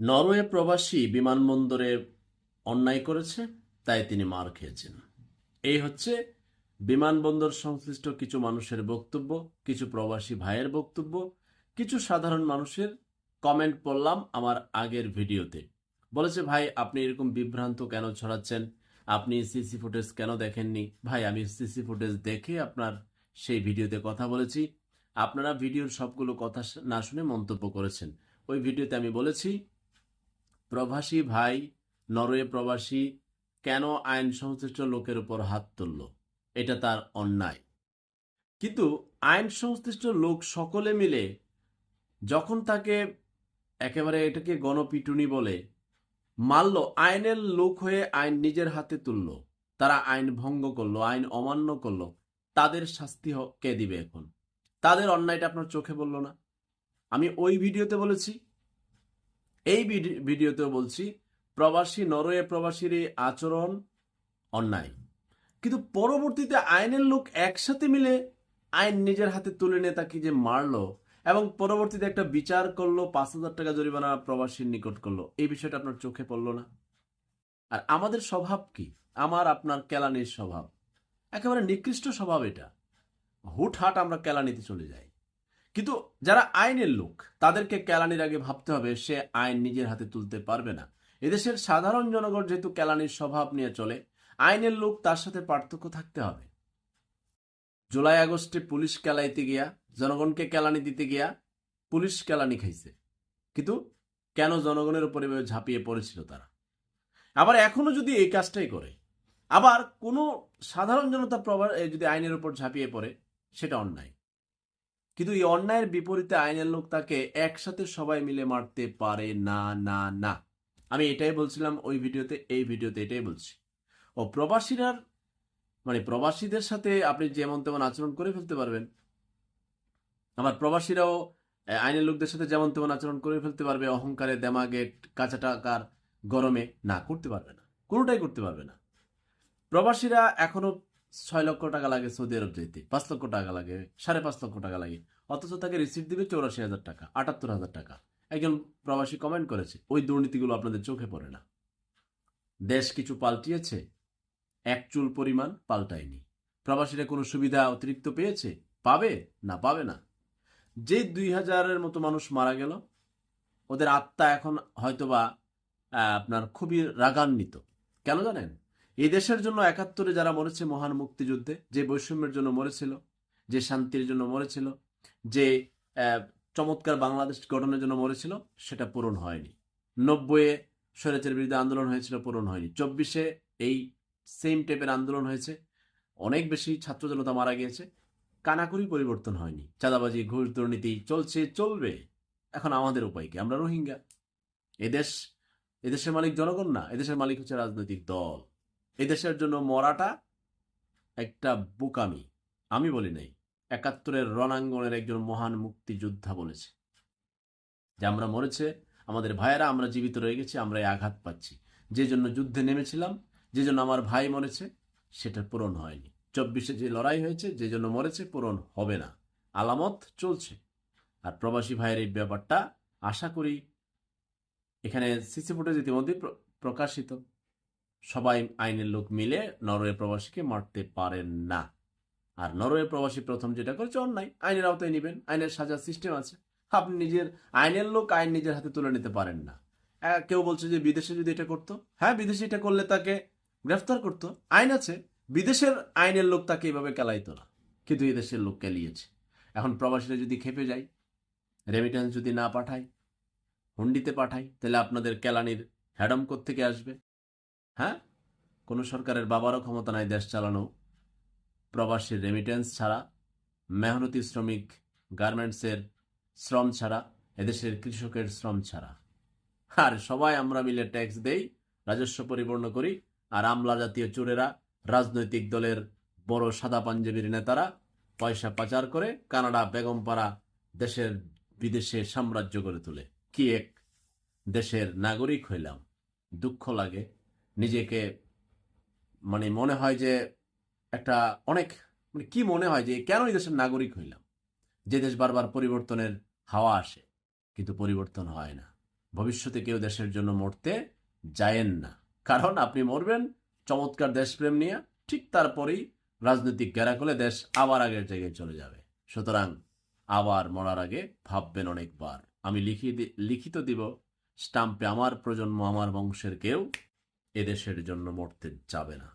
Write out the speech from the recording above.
Norway প্রবাসী বিমানবন্দরে অন্যায় করেছে, তাই তিনি মার খেয়েছেন। এই হচ্ছে বিমানবন্দর সংশ্লিষ্ট কিছু মানুষের বক্তব্য, কিছু প্রবাসী ভাইয়ের বক্তব্য, কিছু সাধারণ মানুষের কমেন্ট পড়লাম আমার আগের ভিডিওতে। বলেছে, ভাই, আপনি এরকম বিভ্রান্ত কেন ছড়াচ্ছেন? আপনি সিসি ফুটেজ কেন দেখেননি? ভাই, আমি সিসি ফুটেজ দেখে আপনার সেই ভিডিওতে কথা বলেছি। আপনারা ভিডিওর সবগুলো কথা না শুনে মন্তব্য করেছেন। ওই ভিডিওতে আমি বলেছি প্রবাসী ভাই, নরওয়ে প্রবাসী, কেন আইন সংশ্লিষ্ট লোকের উপর হাত তুলল? এটা তার অন্যায়। কিন্তু আইন সংশ্লিষ্ট লোক সকলে মিলে যখন তাকে একেবারে এটাকে গণপিটুনি বলে, মারল, আইনের লোক হয়ে আইন নিজের হাতে তুলল। তারা আইন ভঙ্গ করল, আইন অমান্য করল। তাদের শাস্তি কে দিবে এখন? তাদের অন্যায়টা আপনার চোখে বলল না? আমি ওই ভিডিওতে বলেছি এই ভিডি- ভিডিওতেও বলছি, প্রবাসী নরওয়ে প্রবাসীর এই আচরণ অন্যায়। কিন্তু পরবর্তীতে আইনের লোক একসাথে মিলে আইন নিজের হাতে তুলে নিয়ে তাকে যে মারলো এবং পরবর্তীতে একটা বিচার করল, পাঁচ হাজার টাকা জরিমানা প্রবাসীর নিকট করল, এই বিষয়টা আপনার চোখে পড়ল না? আর আমাদের স্বভাব কি? আমার, আপনার কেলানির স্বভাব। একেবারে নিকৃষ্ট স্বভাব এটা। হুটহাট আমরা কেলানিতে চলে যাই। কিন্তু যারা আইনের লোক, তাদেরকে কেলানির আগে ভাবতে হবে, সে আইন নিজের হাতে তুলতে পারবে না। এদেশের সাধারণ জনগণ যেহেতু কেলানির স্বভাব নিয়ে চলে, আইনের লোক তার সাথে পার্থক্য থাকতে হবে। জুলাই আগস্টে পুলিশ কেলাইতে গিয়া, জনগণকে কেলানি দিতে গিয়া পুলিশ কেলানি খাইছে। কিন্তু কেন জনগণের উপর এভাবে ঝাঁপিয়ে পড়েছিল তারা? আবার এখনও যদি এই কাজটাই করে, আবার কোনো সাধারণ জনতা এ যদি আইনের উপর ঝাঁপিয়ে পড়ে, সেটা অন্যায়। কিন্তু এই অন্যায়ের বিপরীতে আইনের লোক তাকে একসাথে সবাই মিলে মারতে পারে। না না না। আমি এটাই বলছিলাম ওই ভিডিওতে, এই ভিডিওতে এটাই বলছি। ও প্রবাসীরা মানে প্রবাসীদের সাথে আপনি যেমন তেমন আচরণ করে ফেলতে পারবেন। আবার প্রবাসীরাও আইনের লোকদের সাথে যেমন তেমন আচরণ করে ফেলতে পারবে, অহংকারে দেমাগে কাঁচা টাকার গরমে। না, করতে পারবে না। কোনোটাই করতে পারবে না। প্রবাসীরা এখনও ছয় লক্ষ টাকা লাগে সৌদি আরব যেতে পাঁচ লক্ষ টাকা লাগে, সাড়ে পাঁচ লক্ষ টাকা লাগে। অথচ তাকে রিসিপ্ট দিবে চৌরাশি হাজার টাকা, আটাত্তর হাজার টাকা। একজন প্রবাসী কমেন্ট করেছে, ওই দুর্নীতিগুলো আপনাদের চোখে পড়ে না। দেশ কিছু পাল্টিয়েছে, এক চুল পরিমাণ পাল্টায়নি। প্রবাসীরা কোনো সুবিধা অতিরিক্ত পেয়েছে? পাবে না পাবে না। যে দুই হাজারের মতো মানুষ মারা গেল, ওদের আত্মা এখন হয়তোবা আপনার খুবই রাগান্বিত। কেন জানেন? এই দেশের জন্য একাত্তরে যারা মরেছে মহান মুক্তিযুদ্ধে, যে বৈষম্যের জন্য মরেছিল, যে শান্তির জন্য মরেছিল যে চমৎকার বাংলাদেশ গঠনের জন্য মরেছিল সেটা পূরণ হয়নি। নব্বইয়ে স্বৈরাচার বিরুদ্ধে আন্দোলন হয়েছিল, পূরণ হয়নি। চব্বিশে এই সেম টাইপের আন্দোলন হয়েছে। অনেক বেশি ছাত্র জনতা মারা গিয়েছে। কানাকুরি পরিবর্তন হয়নি। চাঁদাবাজি, ঘুষ দুর্নীতি চলছে, চলবে। এখন আমাদের উপায় কি? আমরা রোহিঙ্গা। এদেশ এদেশের মালিক জনগণ না। এদেশের মালিক হচ্ছে রাজনৈতিক দল। এদেশের জন্য মরাটা একটা বোকামি। আমি বলি নাই। একাত্তরের রণাঙ্গনের একজন মহান মুক্তিযোদ্ধা বলেছে। যে আমরা মরেছে, আমাদের ভাইয়েরা আমরা জীবিত রয়ে গেছি, আমরা এই আঘাত পাচ্ছি। যে জন্য যুদ্ধে নেমেছিলাম, যে জন্য আমার ভাই মরেছে, সেটা পূরণ হয়নি। চব্বিশে যে লড়াই হয়েছে, যে জন্য মরেছে, পূরণ হবে না। আলামত চলছে। আর প্রবাসী ভাইয়ের এই ব্যাপারটা আশা করি এখানে সিসি ফুটেজ ইতিমধ্যে প্র- প্রকাশিত। সবাই আইনের লোক মিলে নরওয়ে প্রবাসীকে মারতে পারেন না। আর নরওয়ে প্রবাসী প্রথম যেটা করেছে অন্যায়। আইনের আওতায় নেবেন, আইনের সাজার সিস্টেম আছে। আপনি নিজের আইনের লোক, আইন নিজের হাতে তুলে নিতে পারেন না। কেউ বলছে যে বিদেশে যদি এটা করতো? হ্যাঁ বিদেশে এটা করলে তাকে গ্রেফতার করতো। আইন আছে, বিদেশের আইনের লোক তাকে এইভাবে কেলাইতো না। কিন্তু এই দেশের লোক কেলিয়েছে। এখন প্রবাসীরা যদি খেপে যায় রেমিটেন্স যদি না পাঠায়, হুন্ডিতে পাঠায়, তাহলে আপনাদের কেলানির হ্যাডম থেকে আসবে? হ্যাঁ? কোনো সরকারের বাবারও ক্ষমতা নাই দেশ চালানো। প্রবাসীর রেমিটেন্স ছাড়া, মেহনতি শ্রমিক গার্মেন্টসের শ্রম ছাড়া, এদেশের কৃষকের শ্রম ছাড়া। আর সবাই আমরা মিলে ট্যাক্স দেই, রাজস্ব পরিপূর্ণ করি, আর আমলা জাতীয় চোরেরা, রাজনৈতিক দলের বড় সাদা পাঞ্জাবির নেতারা পয়সা পাচার করে কানাডা বেগমপাড়া দেশের বিদেশে সাম্রাজ্য গড়ে তোলে। কি এক দেশের নাগরিক হইলাম। দুঃখ লাগে। নিজেকে মানে মনে হয় যে একটা অনেক মানে কি মনে হয় যে কেন এই দেশের নাগরিক হইলাম? যে দেশ বারবার পরিবর্তনের হাওয়া আসে, কিন্তু পরিবর্তন হয় না। ভবিষ্যতে কেউ দেশের জন্য মরতে যায়েন না। কারণ আপনি মরবেন চমৎকার দেশপ্রেম নিয়ে, ঠিক তারপরেই রাজনৈতিক গ্যারাকলে দেশ আবার আগের জায়গায় চলে যাবে। সুতরাং আবার মরার আগে ভাববেন অনেকবার। আমি লিখি লিখিত দিব, স্টাম্পে আমার প্রজন্ম, আমার বংশের কেউ এদেশের জন্য মরতে যাবে না।